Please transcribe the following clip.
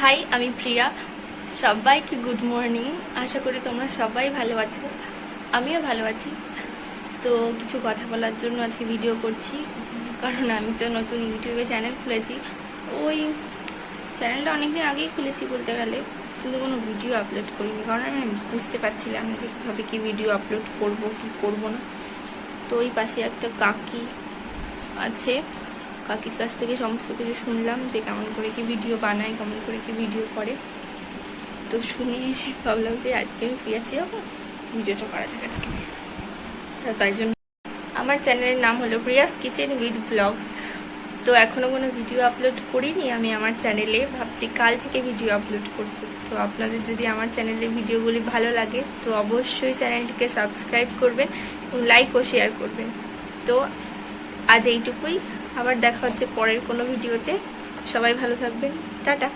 High আমি প্রিয়া। সবাইকে good morning আশা করি তোমরা সবাই ভালো আছো। আমিও ভালো আছি। তো কিছু কথা বলার জন্য আজকে ভিডিও করছি। কারণ আমি তো নতুন ইউটিউবে চ্যানেল খুলেছি। ওই চ্যানেলটা অনেকদিন আগেই খুলেছি বলতে গেলে। কিন্তু কোনো ভিডিও আপলোড করিনি। কারণ আমি বুঝতে পারছিলাম যে কীভাবে কী ভিডিও আপলোড করব, কি করব না। তো ওই পাশে একটা কাকি আছে। কাকির কাছ থেকে সমস্ত কিছু শুনলাম যে কেমন করে কি ভিডিও বানায়, কেমন করে কি ভিডিও করে। তো শুনে এসে ভাবলাম যে আজকে আমি ফ্রি আছি যাব ভিডিওটা করা যাক আজকে। তো তাই জন্য আমার চ্যানেলের নাম হলো প্রিয়াস কিচেন উইথ ব্লগস। তো এখনও কোনো ভিডিও আপলোড করিনি, আমি আমার চ্যানেলে ভাবছি কাল থেকে ভিডিও আপলোড করব। তো আপনাদের যদি আমার চ্যানেলের ভিডিওগুলি ভালো লাগে, তো অবশ্যই চ্যানেলটিকে সাবস্ক্রাইব করবেন লাইক ও শেয়ার করবেন। তো আজ এইটুকুই। আবার দেখা হচ্ছে পরের কোনো ভিডিওতে। সবাই ভালো থাকবেন। টাটা।